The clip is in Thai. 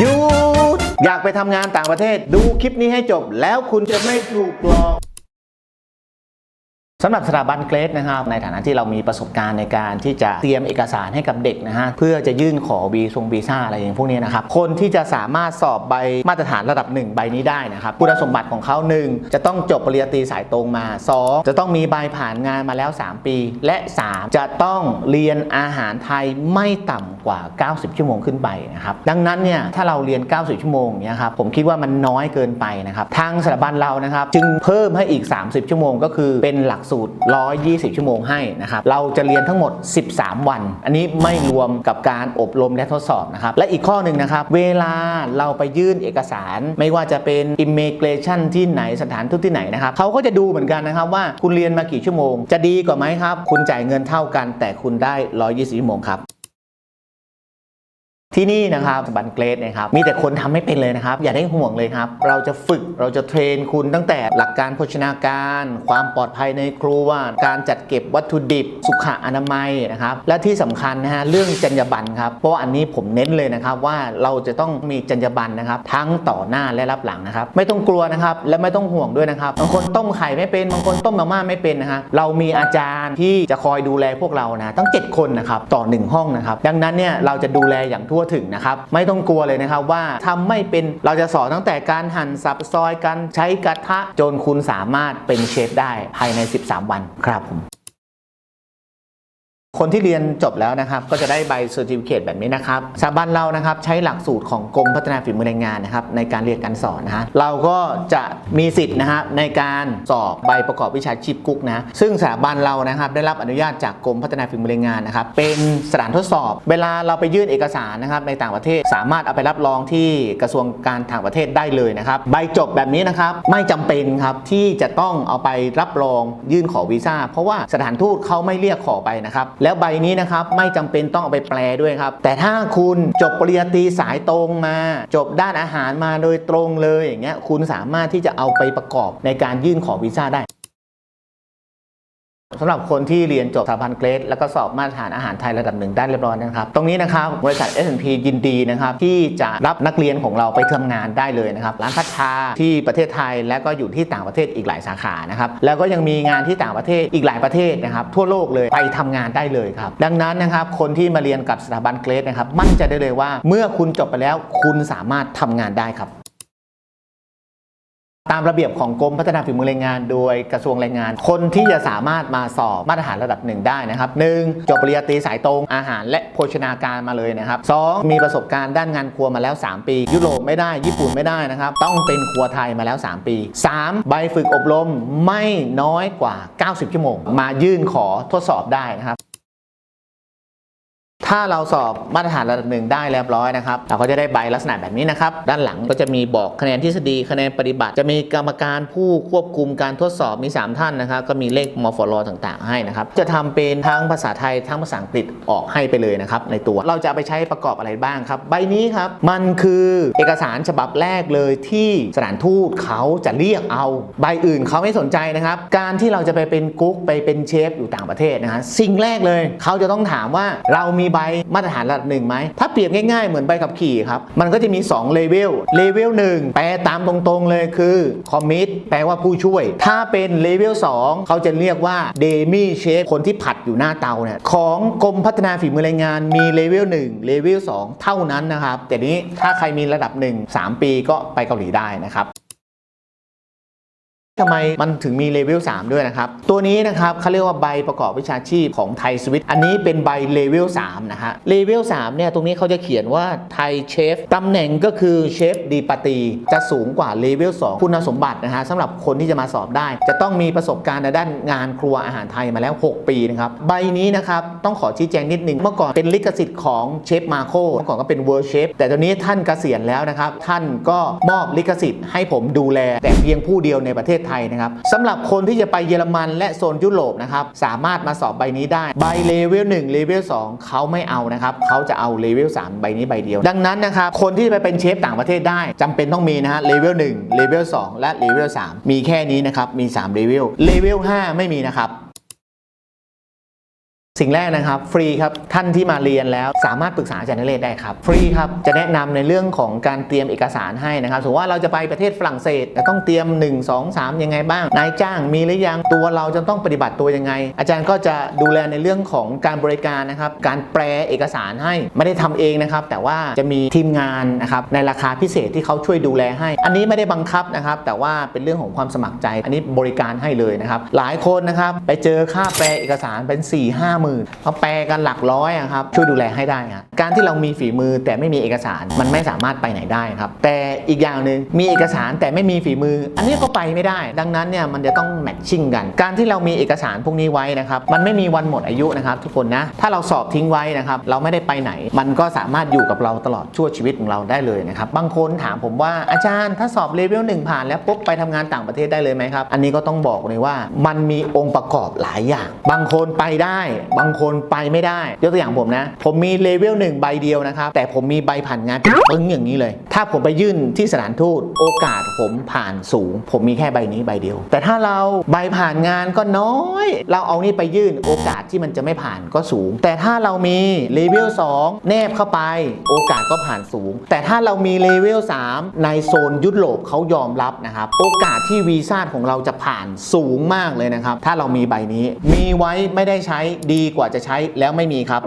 หยุดอยากไปทำงานต่างประเทศ ดูคลิปนี้ให้จบแล้วคุณจะไม่ถูกหลอก สำหรับสถาบันเกรดนะครับในฐานะที่เรามีประสบการณ์ในการที่จะเตรียมเอกสารให้กับเด็กนะฮะเพื่อจะยื่นขอวีซงวีซ่าอะไรอย่างพวกนี้นะครับคนที่จะสามารถสอบใบมาตรฐานระดับ 1 ใบนี้ได้นะครับคุณสมบัติของเขา 1 จะต้องจบปริญญาตรีสายตรงมา 2 จะต้องมีใบผ่านงานมาแล้ว 3 ปี และ 3 จะต้องเรียนอาหารไทยไม่ต่ำกว่า 90 ชั่วโมงขึ้นไปนะครับดังนั้นเนี่ยถ้าเราเรียน 90 ชั่วโมงเนี่ยครับผมคิดว่ามันน้อยเกินไปนะครับทางสถาบันเรานะครับจึงเพิ่มให้อีก 30 ชั่วโมง ก็คือเป็นหลักสูตร 120 ชั่วโมงให้นะครับเราจะเรียนทั้งหมด 13 วัน อันนี้ไม่รวมกับการอบรมและทดสอบนะครับและอีกข้อหนึ่งนะครับ เวลาเราไปยื่นเอกสาร ไม่ว่าจะเป็น immigration ที่ไหนสถานทูตที่ไหนนะครับเขาก็จะดูเหมือนกันนะครับว่าคุณเรียนมากี่ชั่วโมง จะดีกว่าไหมครับ คุณจ่ายเงินเท่ากัน แต่คุณได้ 120 ชั่วโมงครับ ที่นี่นะครับสบันเกรดนะครับมีแต่คนทำไม่เป็นเลยนะครับ อย่าได้ห่วงเลยครับ เราจะฝึกเราจะเทรนคุณตั้งแต่หลักการโภชนาการ ความปลอดภัยในครัวการจัดเก็บวัตถุดิบ สุขอนามัยนะครับ และที่สำคัญนะฮะเรื่องจรรยาบรรณครับ เพราะอันนี้ผมเน้นเลยนะครับว่าเราจะต้องมีจรรยาบรรณนะครับ ทั้งต่อหน้าและรับหลังนะครับ ไม่ต้องกลัวนะครับ และไม่ต้องห่วงด้วยนะครับบางคนต้มไข่ไม่เป็นบางคนต้มมาม่าไม่เป็นนะฮะเรามีอาจารย์ที่จะคอยดูแลพวกเรานะตั้ง 7 คนนะครับต่อ 1 ห้องนะครับ ดังนั้นเนี่ยเราจะดูแลอย่างทั่วถึงนะครับ ไม่ต้องกลัวเลยนะครับว่าทำไม่เป็นเราจะสอนตั้งแต่การหั่นสับซอยการใช้กระทะจนคุณสามารถเป็นเชฟได้ภายใน 13 วันครับผม คนที่เรียนจบแล้วนะครับ ก็จะได้ใบเซอร์ติฟิเคตแบบนี้นะครับสถาบันเรานะครับใช้หลักสูตรของกรมพัฒนาฝีมือแรงงานนะครับในการเรียนการสอนนะฮะเราก็จะมีสิทธิ์นะครับในการสอบใบประกอบวิชาชีพกุ๊กนะซึ่งสถาบันเรานะครับได้รับอนุญาตจากกรมพัฒนาฝีมือแรงงานนะครับเป็นสถานทดสอบ เวลาเราไปยื่นเอกสารนะครับในต่างประเทศสามารถเอาไปรับรองที่กระทรวงการต่างประเทศได้เลยนะครับใบจบแบบนี้นะครับไม่จำเป็นครับที่จะต้องเอาไปรับรองยื่นขอวีซ่าเพราะว่าสถานทูตเขาไม่เรียกขอไปนะครับแล้วใบนี้นะครับไม่จำเป็นต้องเอาไปแปลด้วยครับ แต่ถ้าคุณจบปริญญาตรีสายตรงมา จบด้านอาหารมาโดยตรงเลยอย่างเงี้ยคุณสามารถที่จะเอาไปประกอบในการยื่นขอวีซ่าได้ สำหรับคนที่เรียนจบสถาบันเกรดแล้วก็สอบมาตรฐานอาหารไทยระดับหนึ่งได้เรียบร้อยนะครับ ตรงนี้นะครับบริษัท S&P ยินดีนะครับที่จะรับนักเรียนของเราไปทำงานได้เลยนะครับร้านพัชชาที่ประเทศไทยและก็อยู่ที่ต่างประเทศอีกหลายสาขานะครับแล้วก็ยังมีงานที่ต่างประเทศอีกหลายประเทศนะครับทั่วโลกเลยไปทำงานได้เลยครับดังนั้นนะครับคนที่มาเรียนกับสถาบันเกรดนะครับมั่นใจได้เลยว่า เมื่อคุณจบไปแล้วคุณสามารถทำงานได้ครับ ตามระเบียบของกรมพัฒนาฝีมือแรงงาน โดยกระทรวงแรงงาน คนที่จะสามารถมาสอบมาตรฐานระดับหนึ่งได้นะครับหนึ่งจบปริญญาตรีสายตรงอาหารและโภชนาการมาเลยนะครับสองมีประสบการณ์ด้านงานครัวมาแล้ว 3 ปี ยุโรปไม่ได้ญี่ปุ่นไม่ได้นะครับต้องเป็นครัวไทยมาแล้ว 3 ปี 3. ใบฝึกอบรมไม่น้อยกว่า 90 ชั่วโมง มายื่นขอทดสอบได้นะครับ ถ้าเราสอบมาตรฐานระดับหนึ่งได้เรียบร้อยนะครับ เราก็จะได้ใบลักษณะแบบนี้นะครับ ด้านหลังก็จะมีบอกคะแนนทฤษฎีคะแนนปฏิบัติ จะมีกรรมการผู้ควบคุมการทดสอบมี 3 ท่านนะครับ ก็มีเลขมฟลต่างๆ ให้นะครับ จะทำเป็นทั้งภาษาไทยทั้งภาษาอังกฤษออกให้ไปเลยนะครับในตัว เราจะไปใช้ประกอบอะไรบ้างครับ ใบนี้ครับ มันคือเอกสารฉบับแรกเลยที่สถานทูตเขาจะเรียกเอา ใบอื่นเขาไม่สนใจนะครับ การที่เราจะไปเป็นกุ๊กไปเป็นเชฟอยู่ต่างประเทศนะฮะสิ่งแรกเลยเขาจะต้องถามว่าเรามีใบมาตรฐานระดับหนึ่งไหมถ้าเปรียบง่ายๆ เหมือนใบขับขี่ครับ มันก็จะมี2เลเวลเลเวล1แปลตามตรงๆเลยคือคอมมิตแปลว่าผู้ช่วย ถ้าเป็นเลเวล2เขาจะเรียกว่าเดมี่เชฟคนที่ผัดอยู่หน้าเตาเนี่ยของกรมพัฒนาฝีมือแรงงานมีเลเวล1เลเวล2เท่านั้นนะครับแต่นี้ถ้าใครมีระดับ 1 3 ปีก็ไปเกาหลีได้นะครับ ทำไมมันถึงมีเลเวล3ด้วยนะครับ ตัวนี้นะครับเขาเรียกว่าใบประกอบวิชาชีพของไทยสวิตอันนี้เป็นใบเลเวล3นะฮะเลเวล3เนี่ยตรงนี้เขาจะเขียนว่าไทยเชฟตำแหน่งก็คือเชฟดีปาตีจะสูงกว่าเลเวล2คุณสมบัตินะฮะสำหรับคนที่จะมาสอบได้ จะต้องมีประสบการณ์ในด้านงานครัวอาหารไทยมาแล้ว 6 ปีนะครับใบนี้นะครับต้องขอชี้แจงนิดนึงเมื่อก่อนเป็นลิขสิทธิ์ของเชฟมาโคเมื่อก่อนก็เป็นเวิร์เชฟแต่ตอนนี้ท่านเกษียณแล้วนะครับท่านก็มอบลิขสิทธิ์ให้ผมดูแล แต่เพียงผู้เดียวในประเทศไทยนะครับสำหรับคนที่จะไปเยอรมันและโซนยุโรปนะครับสามารถมาสอบใบนี้ได้ใบเลเวล1เลเวล2เขาไม่เอานะครับเขาจะเอาเลเวล3ใบนี้ใบเดียว ดังนั้นนะครับคนที่จะไปเป็นเชฟต่างประเทศได้จำเป็นต้องมีนะฮะเลเวล1เลเวล2และเลเวล3มีแค่นี้นะครับมี3เลเวลเลเวล5ไม่มีนะครับ สิ่งแรกนะครับ ฟรีครับท่านที่มาเรียนแล้วสามารถปรึกษาอาจารย์นเรศได้ครับ ฟรีครับจะแนะนำในเรื่องของการเตรียมเอกสารให้นะครับสมมติว่าเราจะไปประเทศฝรั่งเศสจะต้องเตรียม 1 2 3 ยังไงบ้าง นายจ้างมีหรือยังตัวเราจะต้องปฏิบัติตัวยังไง อาจารย์ก็จะดูแลในเรื่องของการบริการนะครับการแปลเอกสารให้ไม่ได้ทำเองนะครับ แต่ว่าจะมีทีมงานนะครับในราคาพิเศษที่เขาช่วยดูแลให้ อันนี้ไม่ได้บังคับนะครับ แต่ว่าเป็นเรื่องของความสมัครใจ อันนี้บริการให้เลยนะครับหลายคนนะครับไปเจอค่าแปลเอกสารเป็น4 5 0 0 0 0เขาแปลกันหลักร้อยครับช่วยดูแลให้ได้ครับการที่เรามีฝีมือแต่ไม่มีเอกสารมันไม่สามารถไปไหนได้ครับ แต่อีกอย่างหนึ่งมีเอกสารแต่ไม่มีฝีมือ อันนี้ก็ไปไม่ได้ ดังนั้นเนี่ยมันจะต้องแมทชิ่งกัน การที่เรามีเอกสารพวกนี้ไว้นะครับมันไม่มีวันหมดอายุนะครับทุกคนนะถ้าเราสอบทิ้งไว้นะครับเราไม่ได้ไปไหน มันก็สามารถอยู่กับเราตลอดชั่วชีวิตของเราได้เลยนะครับบางคนถามผมว่าอาจารย์ถ้าสอบเลเวลหนึ่งผ่านแล้วปุ๊บไปทำงานต่างประเทศได้เลยไหมครับอันนี้ก็ต้องบอกเลยว่ามันมีองค์ประกอบหลายอย่าง บางคนไปได้บางคนไปไม่ได้ ยกตัวอย่างผมนะ ผมมีเลเวลหนึ่งใบเดียวนะครับ แต่ผมมีใบผ่านงานเป็นปึ้งอย่างนี้เลย ถ้าผมไปยื่นที่สถานทูตโอกาสผมผ่านสูง ผมมีแค่ใบนี้ใบเดียว แต่ถ้าเราใบผ่านงานก็น้อย เราเอานี่ไปยื่นโอกาสที่มันจะไม่ผ่านก็สูง แต่ถ้าเรามีเลเวล2แนบเข้าไป โอกาสก็ผ่านสูง แต่ถ้าเรามีเลเวล3ในโซนยุโรปเขายอมรับนะครับ โอกาสที่วีซ่าของเราจะผ่านสูงมากเลยนะครับ ถ้าเรามีใบนี้ มีไว้ไม่ได้ใช้ดีกว่าจะใช้แล้วไม่มีครับ